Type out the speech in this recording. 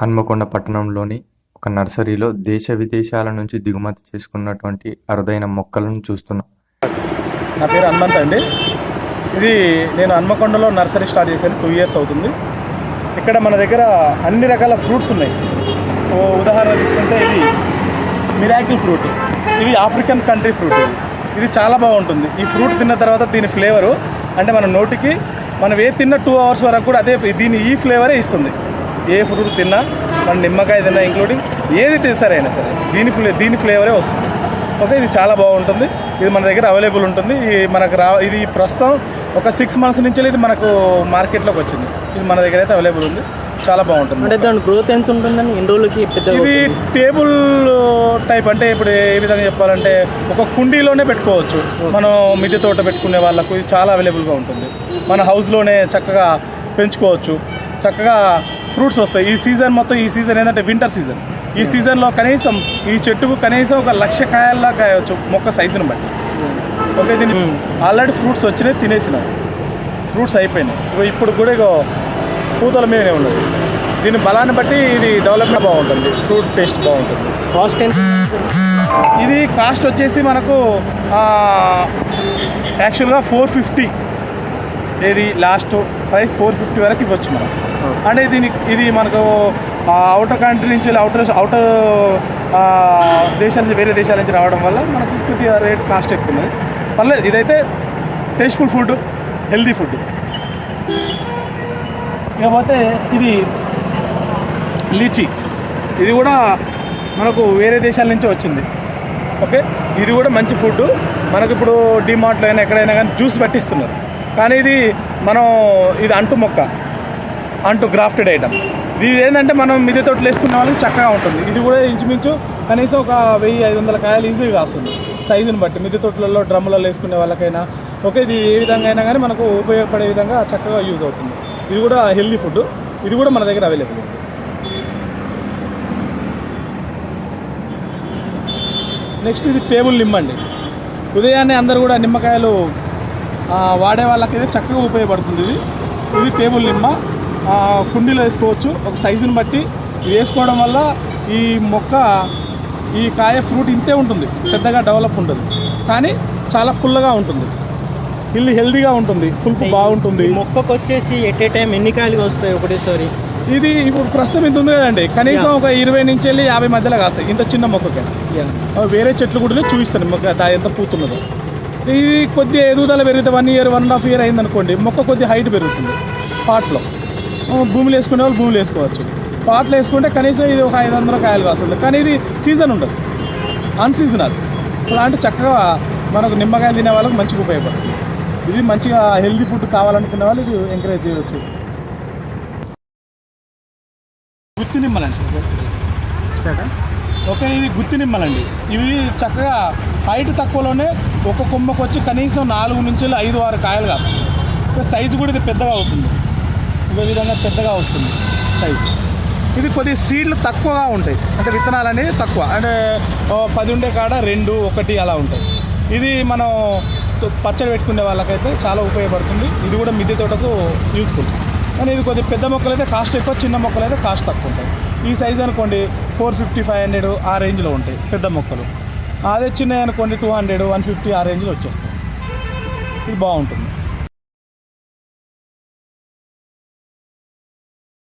హన్మకొండ పట్టణంలోని ఒక నర్సరీలో దేశ విదేశాల నుంచి దిగుమతి చేసుకున్నటువంటి అరుదైన మొక్కలను చూస్తున్నాం. నా పేరు హనుమంత్ అండి. ఇది నేను హన్మకొండలో నర్సరీ స్టార్ట్ చేశాను. టూ ఇయర్స్ అవుతుంది. ఇక్కడ మన దగ్గర అన్ని రకాల ఫ్రూట్స్ ఉన్నాయి. ఓ ఉదాహరణ తీసుకుంటే ఇది మిరాకిల్ ఫ్రూట్. ఇది ఆఫ్రికన్ కంట్రీ ఫ్రూట్ ఇది. ఇది చాలా బాగుంటుంది. ఈ ఫ్రూట్ తిన్న తర్వాత దీని ఫ్లేవరు అంటే మన నోటికి మనం ఏ తిన్న టూ అవర్స్ వరకు కూడా అదే దీని ఈ ఫ్లేవరే ఇస్తుంది. ఏ ఫ్రూట్ తిన్నా మన నిమ్మకాయ తిన్నా ఇంక్లూడింగ్ ఏది తీసారైనా సరే దీని ఫ్లే దీని ఫ్లేవరే వస్తుంది. ఓకే ఇది చాలా బాగుంటుంది. ఇది మన దగ్గర అవైలబుల్ ఉంటుంది. ఇది మనకు రా ఇది ప్రస్తుతం ఒక సిక్స్ మంత్స్ నుంచి ఇది మనకు మార్కెట్లోకి వచ్చింది. ఇది మన దగ్గర అయితే అవైలబుల్ ఉంది. చాలా బాగుంటుంది. అంటే దాని గ్రోత్ ఎంత ఉంటుందని ఎన్ని రోజులకి ఇది టేబుల్ టైప్ అంటే ఇప్పుడు ఏ విధంగా చెప్పాలంటే ఒక కుండీలోనే పెట్టుకోవచ్చు. మనం మిద్దె తోట పెట్టుకునే వాళ్ళకు ఇది చాలా అవైలబుల్గా ఉంటుంది. మన హౌస్లోనే చక్కగా పెంచుకోవచ్చు. చక్కగా ఫ్రూట్స్ వస్తాయి. ఈ సీజన్ మొత్తం ఈ సీజన్ ఏంటంటే వింటర్ సీజన్. ఈ సీజన్లో కనీసం ఈ చెట్టుకు కనీసం ఒక లక్ష కాయల్లా కాయవచ్చు మొక్క సైజుని బట్టి. ఓకే దీని ఆల్రెడీ ఫ్రూట్స్ వచ్చినాయి తినేసినాయి ఫ్రూట్స్ అయిపోయినాయి. ఇప్పుడు కూడా ఇగో పూతల మీదనే ఉన్నది. దీని బలాన్ని బట్టి ఇది డెవలప్మెంట్ బాగుంటుంది. ఫ్రూట్ టేస్ట్ బాగుంటుంది. కాస్ట్ ఎంత? ఇది కాస్ట్ వచ్చేసి మనకు యాక్చువల్గా ఫోర్ ఫిఫ్టీ. ఇది లాస్ట్ ప్రైస్ ఫోర్ ఫిఫ్టీ వరకు ఇవ్వచ్చు మనం. అంటే దీనికి ఇది మనకు అవుటర్ కంట్రీ నుంచి అవుటర్ అవుటర్ దేశాల నుంచి వేరే దేశాల నుంచి రావడం వల్ల మనకు కొద్దిగా రేట్ కాస్ట్ ఎక్కువ ఉన్నది. పర్లేదు ఇదైతే టేస్ట్ఫుల్ ఫుడ్ హెల్దీ ఫుడ్ ఇకపోతే ఇది లీచీ. ఇది కూడా మనకు వేరే దేశాల నుంచి వచ్చింది. ఓకే? ఇది కూడా మంచి ఫుడ్ మనకి ఇప్పుడు డిమార్ట్లో అయినా ఎక్కడైనా కానీ జ్యూస్ పట్టిస్తున్నారు. కానీ ఇది మనం ఇది అంటు మొక్క అంటు గ్రాఫ్టెడ్ ఐటమ్. ఇది ఏంటంటే మనం మిద్దె తోటలు వేసుకునే వాళ్ళకి చక్కగా ఉంటుంది. ఇది కూడా ఇంచుమించు కనీసం ఒక వెయ్యి ఐదు వందల కాయలు ఈజీగా కాస్తుంది. సైజుని బట్టి మిద్దె తోటలలో డ్రమ్ములలో వేసుకునే వాళ్ళకైనా. ఓకే ఇది ఏ విధంగా అయినా కానీ మనకు ఉపయోగపడే విధంగా చక్కగా యూజ్ అవుతుంది. ఇది కూడా హెల్దీ ఫుడ్. ఇది కూడా మన దగ్గర అవైలబుల్ ఉంది. నెక్స్ట్ ఇది టేబుల్ నిమ్మ అండి ఉదయాన్నే అందరూ కూడా నిమ్మకాయలు వాడే వాళ్ళకైతే చక్కగా ఉపయోగపడుతుంది ఇది. ఇది టేబుల్ నిమ్మ. కుండీలో వేసుకోవచ్చు. ఒక సైజుని బట్టి వేసుకోవడం వల్ల ఈ మొక్క ఈ కాయ ఫ్రూట్ ఇంతే ఉంటుంది. పెద్దగా డెవలప్ ఉంటుంది కానీ చాలా పుల్లగా ఉంటుంది. ఇల్లు హెల్దీగా ఉంటుంది. పులుపు బాగుంటుంది. మొక్కకు వచ్చేసి ఎట్ ఏ టైం ఎన్ని కాయలు వస్తాయి ఒకటేసారి? ఇది ఇప్పుడు ప్రస్తుతం ఇంత ఉంది కదండి. కనీసం ఒక ఇరవై నుంచి వెళ్ళి యాభై మధ్యలో కాస్తాయి. ఇంత చిన్న మొక్కకి. వేరే చెట్లు కూడా చూపిస్తాను. మొక్క దా ఎంత పూతున్నదో ఇది కొద్దిగా ఎదుగుదల పెరిగితే one year one and half year అయిందనుకోండి మొక్క కొద్దిగా హైట్ పెరుగుతుంది పాట్లో. భూమిలో వేసుకునే వాళ్ళు భూమిలో వేసుకోవచ్చు. పాట్లో వేసుకుంటే కనీసం ఇది ఒక ఐదు వందల కాయలు కాస్తుంది. కానీ ఇది సీజన్ ఉండదు. అన్ సీజనల్ అలాంటి చక్కగా మనకు నిమ్మకాయలు తినే వాళ్ళకి మంచిగా ఉపయోగపడుతుంది. ఇది మంచిగా హెల్దీ ఫుడ్ కావాలనుకునే వాళ్ళు ఇది ఎంకరేజ్ చేయవచ్చు. గుత్తి నిమ్మలండి ఓకే ఇది గుత్తి నిమ్మలండి ఇవి చక్కగా హైట్ తక్కువలోనే ఒక కొమ్మకు వచ్చి కనీసం నాలుగు నుంచి ఐదు ఆరు కాయలు కాస్తుంది సైజు కూడా ఇది పెద్దగా అవుతుంది. ఇదే విధంగా పెద్దగా వస్తుంది సైజు. ఇది కొద్ది సీడ్లు తక్కువగా ఉంటాయి. అంటే విత్తనాలు అనేవి తక్కువ. అంటే పది ఉండే కాడ రెండు ఒకటి అలా ఉంటాయి. ఇది మనం పచ్చడి పెట్టుకునే వాళ్ళకైతే చాలా ఉపయోగపడుతుంది. ఇది కూడా మిద్దె తోటకు యూస్ఫుల్ కానీ ఇది కొద్ది పెద్ద మొక్కలు అయితే కాస్ట్ ఎక్కువ చిన్న మొక్కలు అయితే కాస్ట్ తక్కువ ఉంటాయి. ఈ సైజ్ అనుకోండి ఫోర్ ఫిఫ్టీ ఫైవ్ హండ్రెడ్ ఆ రేంజ్లో ఉంటాయి పెద్ద మొక్కలు. అదే చిన్నవి అనుకోండి టూ హండ్రెడ్ వన్ ఫిఫ్టీ ఆ రేంజ్లో వచ్చేస్తాయి. ఇది బాగుంటుంది.